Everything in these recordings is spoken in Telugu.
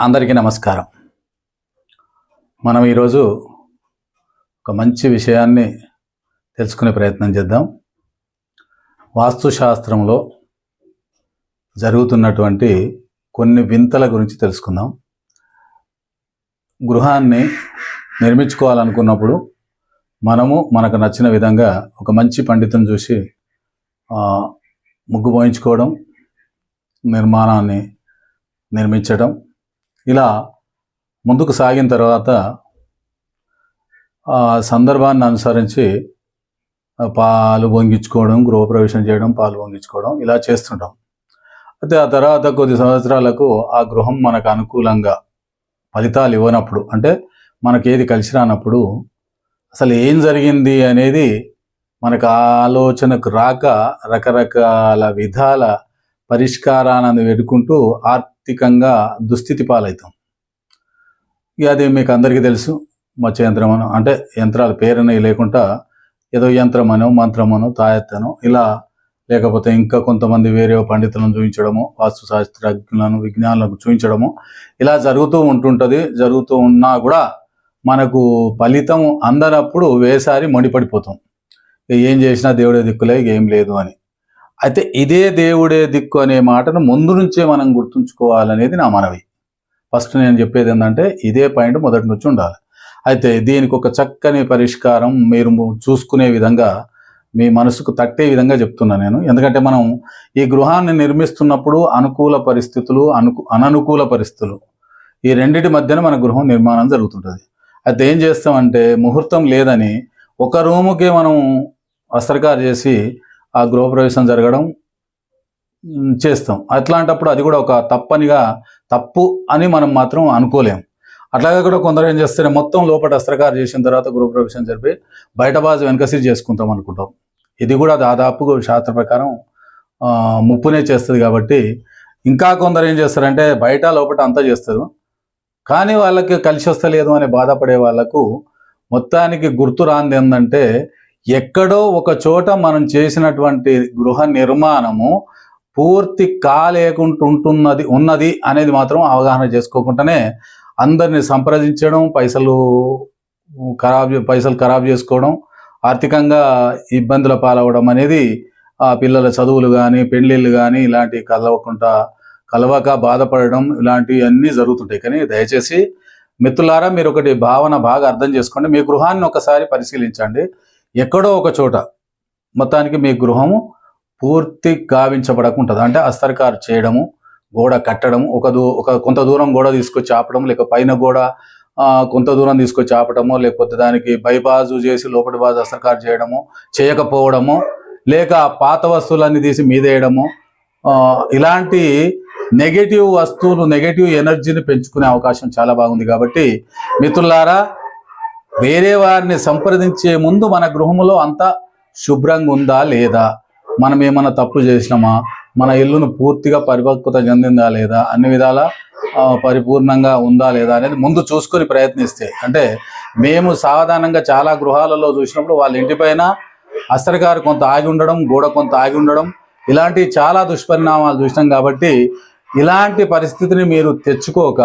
అందరికీ నమస్కారం. మనం ఈరోజు ఒక మంచి విషయాన్ని తెలుసుకునే ప్రయత్నం చేద్దాం. వాస్తుశాస్త్రంలో జరుగుతున్నటువంటి కొన్ని వింతల గురించి తెలుసుకుందాం. గృహాన్ని నిర్మించుకోవాలనుకున్నప్పుడు మనము మనకు నచ్చిన విధంగా ఒక మంచి పండితుని చూసి ముగ్గు పోయించుకోవడం నిర్మాణాన్ని నిర్మించడం ఇలా ముందుకు సాగిన తర్వాత ఆ సందర్భాన్ని అనుసరించి పాలు పొంగించుకోవడం గృహప్రవేశం చేయడం పాలు పొంగించుకోవడం ఇలా చేస్తుంటాం. అయితే ఆ తర్వాత కొద్ది సంవత్సరాలకు ఆ గృహం మనకు అనుకూలంగా ఫలితాలు ఇవ్వనప్పుడు అంటే మనకి ఏది కలిసి రానప్పుడు అసలు ఏం జరిగింది అనేది మనకు ఆలోచనకు రాక రకరకాల విధాల పరిష్కారాలను వెతుకుంటూ ఆర్థికంగా దుస్థితి పాలవుతాం. ఇక అది మీకు అందరికీ తెలుసు మత్స్య యంత్రం అనో అంటే యంత్రాల పేరునే లేకుండా ఏదో యంత్రమనో మంత్రమనో తాయెత్తనో ఇలా లేకపోతే ఇంకా కొంతమంది వేరే పండితులను చూపించడము వాస్తు శాస్త్రజ్ఞులను విజ్ఞానులకు చూపించడము ఇలా జరుగుతూ ఉంటుంటుంది. జరుగుతూ ఉన్నా కూడా మనకు ఫలితం అందనప్పుడు వేసారి మడిపడిపోతాం. ఏం చేసినా దేవుడే దిక్కులే ఏం లేదు అని. అయితే ఇదే దేవుడే దిక్కు అనే మాటను ముందు నుంచే మనం గుర్తుంచుకోవాలనేది నా మనవి. ఫస్ట్ నేను చెప్పేది ఏంటంటే ఇదే పాయింట్ మొదటి నుంచి ఉండాలి. అయితే దీనికి ఒక చక్కని పరిష్కారం మీరు చూసుకునే విధంగా మీ మనసుకు తట్టే విధంగా చెప్తున్నా నేను. ఎందుకంటే మనం ఈ గృహాన్ని నిర్మిస్తున్నప్పుడు అనుకూల పరిస్థితులు అనుకు అననుకూల పరిస్థితులు ఈ రెండిటి మధ్యన మన గృహం నిర్మాణం జరుగుతుంటుంది. అయితే ఏం చేస్తామంటే ముహూర్తం లేదని ఒక రూముకే మనం అస్త్రకారు చేసి ఆ గృహప్రవేశం జరగడం చేస్తాం. అట్లాంటప్పుడు అది కూడా ఒక తప్పనిగా తప్పు అని మనం మాత్రం అనుకోలేం. అట్లాగే కూడా కొందరు ఏం చేస్తారు మొత్తం లోపల అస్త్రకారు చేసిన తర్వాత గృహప్రవేశం జరిపి బయట బాజు వెనకసిరి చేసుకుంటాం అనుకుంటాం. ఇది కూడా దాదాపు శాస్త్ర ప్రకారం ముప్పునే చేస్తుంది కాబట్టి ఇంకా కొందరు ఏం చేస్తారంటే బయట లోపల అంతా చేస్తారు. కానీ వాళ్ళకి కలిసి వస్తలేదు అని బాధపడే వాళ్ళకు మొత్తానికి గుర్తు రాంది ఏంటంటే ఎక్కడో ఒక చోట మనం చేసినటువంటి గృహ నిర్మాణము పూర్తి కాలేకుంటుంటున్నది ఉన్నది అనేది మాత్రం అవగాహన చేసుకోకుండానే అందరిని సంప్రదించడం పైసలు ఖరాబ్ పైసలు ఖరాబ్ చేసుకోవడం ఆర్థికంగా ఇబ్బందుల పాలవడం అనేది ఆ పిల్లల చదువులు కానీ పెళ్ళిళ్ళు కానీ ఇలాంటివి కలవకుండా కలవక బాధపడడం ఇలాంటివన్నీ జరుగుతుంటాయి. కానీ దయచేసి మిత్రులారా మీరు ఒకటి భావన బాగా అర్థం చేసుకోండి. మీ గృహాన్ని ఒకసారి పరిశీలించండి. ఎక్కడో ఒక చోట మొత్తానికి మీ గృహము పూర్తి గావించబడకుంటుంది. అంటే అస్తరకారు చేయడము గోడ కట్టడం ఒక దూ ఒక కొంత దూరం గోడ తీసుకొచ్చి ఆపడం లేక పైన గోడ కొంత దూరం తీసుకొచ్చి ఆపడము లేకపోతే దానికి బైపాజు చేసి లోపటి బాజు అస్తరకారు చేయడము చేయకపోవడము లేక పాత వస్తువులన్నీ తీసి మీదేయడము ఇలాంటి నెగటివ్ వస్తువులు నెగటివ్ ఎనర్జీని పెంచుకునే అవకాశం చాలా బాగుంది. కాబట్టి మిత్రులారా వేరే వారిని సంప్రదించే ముందు మన గృహములో అంతా శుభ్రంగా ఉందా లేదా? మనం ఏమైనా తప్పు చేసినామా? మన ఇల్లును పూర్తిగా పరిపక్వత చెందిందా లేదా? అన్ని విధాల పరిపూర్ణంగా ఉందా లేదా అనేది ముందు చూసుకొని ప్రయత్నిస్తే. అంటే మేము సాధారణంగా చాలా గృహాలలో చూసినప్పుడు వాళ్ళ ఇంటిపైన అస్త్రకారు కొంత ఆగి ఉండడం గోడ కొంత ఆగి ఉండడం ఇలాంటి చాలా దుష్పరిణామాలు చూసినాం కాబట్టి ఇలాంటి పరిస్థితిని మీరు తెచ్చుకోక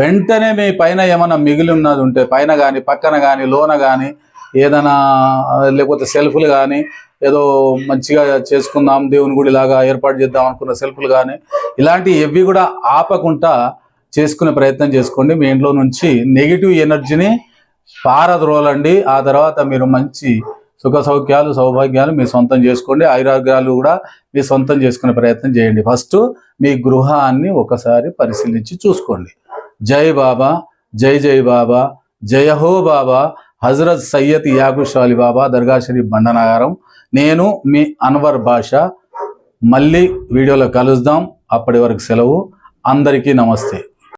వెంటనే మీ పైన ఏమైనా మిగిలి ఉన్నది ఉంటే పైన కానీ పక్కన కానీ లోన కానీ ఏదైనా లేకపోతే సెల్ఫ్లు కానీ ఏదో మంచిగా చేసుకుందాం దేవుని గుడి లాగా ఏర్పాటు చేద్దాం అనుకున్న సెల్ఫ్లు కానీ ఇలాంటి ఎవి కూడా ఆపకుండా చేసుకునే ప్రయత్నం చేసుకోండి. మీ ఇంట్లో నుంచి నెగిటివ్ ఎనర్జీని పారద్రోలండి. ఆ తర్వాత మీరు మంచి సుఖ సౌఖ్యాలు సౌభాగ్యాలు మీ సొంతం చేసుకోండి. ఆయురాగ్యాలు కూడా మీ సొంతం చేసుకునే ప్రయత్నం చేయండి. ఫస్ట్ మీ గృహాన్ని ఒకసారి పరిశీలించి చూసుకోండి. జై బాబా జై జై బాబా జయ హో బాబా హజరత్ సయ్యద్ యాకుష్ అలీ బాబా దర్గా షరీఫ్ బండనగారం. నేను మీ అన్వర్ భాష మళ్ళీ వీడియోలో కలుద్దాం. అప్పటి వరకు సెలవు. అందరికీ నమస్తే.